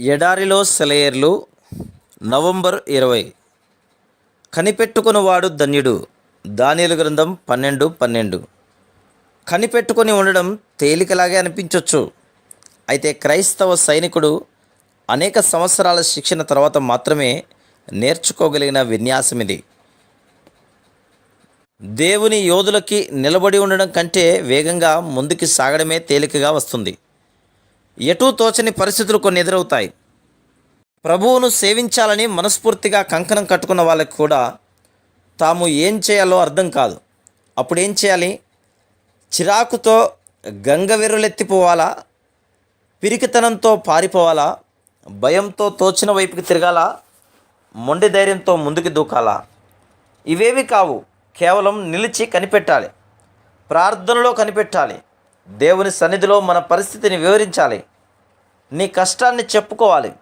ఎడారిలో సెలయేర్లు నవంబర్ ఇరవై. కనిపెట్టుకునివాడు ధన్యుడు. దానియలు గ్రంథం పన్నెండు పన్నెండు. కనిపెట్టుకొని ఉండడం తేలికలాగే అనిపించవచ్చు అయితే క్రైస్తవ సైనికుడు అనేక సంవత్సరాల శిక్షణ తర్వాత మాత్రమే నేర్చుకోగలిగిన విన్యాసం ఇది. దేవుని యోధులకి నిలబడి ఉండడం కంటే వేగంగా ముందుకు సాగడమే తేలికగా వస్తుంది. ఎటూ తోచని పరిస్థితులు కొన్ని ఎదురవుతాయి. ప్రభువును సేవించాలని మనస్ఫూర్తిగా కంకణం కట్టుకున్న వాళ్ళకి కూడా తాము ఏం చేయాలో అర్థం కాదు. అప్పుడు ఏం చేయాలి? చిరాకుతో గంగ వెర్రులెత్తిపోవాలా? పిరికితనంతో పారిపోవాలా? భయంతో తోచిన వైపుకి తిరగాల? మొండి ధైర్యంతో ముందుకు దూకాలా? ఇవేవి కావు. కేవలం నిలిచి కనిపెట్టాలి. ప్రార్థనలో కనిపెట్టాలి. దేవుని సన్నిధిలో మన పరిస్థితిని వివరించాలి. నీ కష్టాన్ని చెప్పుకోవాలి.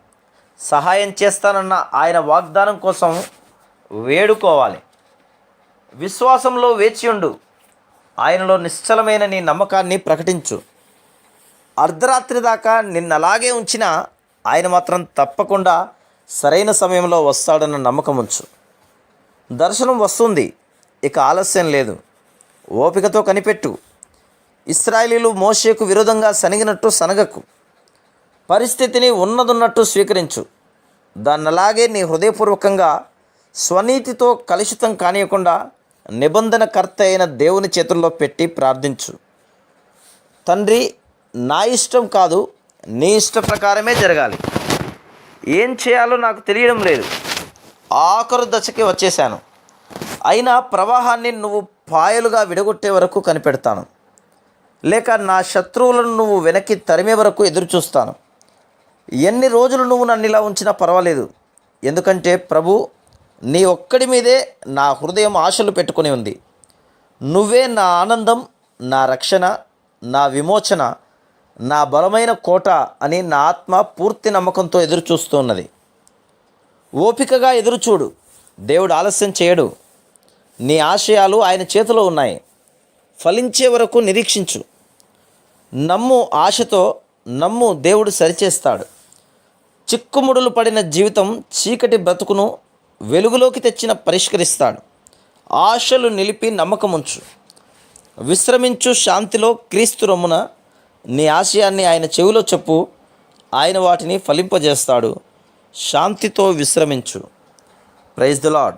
సహాయం చేస్తానన్న ఆయన వాగ్దానం కోసం వేడుకోవాలి. విశ్వాసంలో వేచియుండు ఆయనలో నిశ్చలమైన నీ నమ్మకాన్ని ప్రకటించు. అర్ధరాత్రి దాకా నిన్న అలాగే ఉంచినా ఆయన మాత్రం తప్పకుండా సరైన సమయంలో వస్తాడన్న నమ్మకం ఉంచు దర్శనం వస్తుంది. ఇక ఆలస్యం లేదు. ఓపికతో కనిపెట్టు. ఇస్రాయిలీలు మోషేకు విరోధంగా సనిగినట్టు సనగకు పరిస్థితిని ఉన్నదున్నట్టు స్వీకరించు. దాన్ని అలాగే నీ హృదయపూర్వకంగా స్వనీతితో కలుషితం కానియకుండా నిబంధనకర్త అయిన దేవుని చేతుల్లో పెట్టి ప్రార్థించు. తండ్రి నా ఇష్టం కాదు నీ ఇష్ట ప్రకారమే జరగాలి. ఏం చేయాలో నాకు తెలియడం లేదు. ఆఖరు దశకి వచ్చేసాను అయినా ప్రవాహాన్ని నువ్వు పాయలుగా విడగొట్టే వరకు కనిపెడతాను. లేక నా శత్రువులను నువ్వు వెనక్కి తరిమే వరకు ఎదురు చూస్తాను ఎన్ని రోజులు నువ్వు నన్ను ఇలా ఉంచినా పర్వాలేదు. ఎందుకంటే ప్రభు నీ ఒక్కడి మీదే నా హృదయం ఆశలు పెట్టుకొని ఉంది. నువ్వే నా ఆనందం నా రక్షణ నా విమోచన నా బలమైన కోట అని నా ఆత్మ పూర్తి నమ్మకంతో ఎదురు చూస్తున్నది ఓపికగా ఎదురుచూడు. దేవుడు ఆలస్యం చేయడు. నీ ఆశయాలు ఆయన చేతిలో ఉన్నాయి. ఫలించే వరకు నిరీక్షించు. నమ్ము ఆశతో నమ్ము దేవుడు సరిచేస్తాడు. చిక్కుముడులు పడిన జీవితం చీకటి బ్రతుకును వెలుగులోకి తెచ్చిన పరిష్కరిస్తాడు. ఆశలు నిలిపి నమ్మకముంచు. విశ్రమించు శాంతిలో క్రీస్తు రొమ్మున నీ ఆశయాన్ని ఆయన చెవిలో చెప్పు. ఆయన వాటిని ఫలింపజేస్తాడు. శాంతితో విశ్రమించు. Praise the lord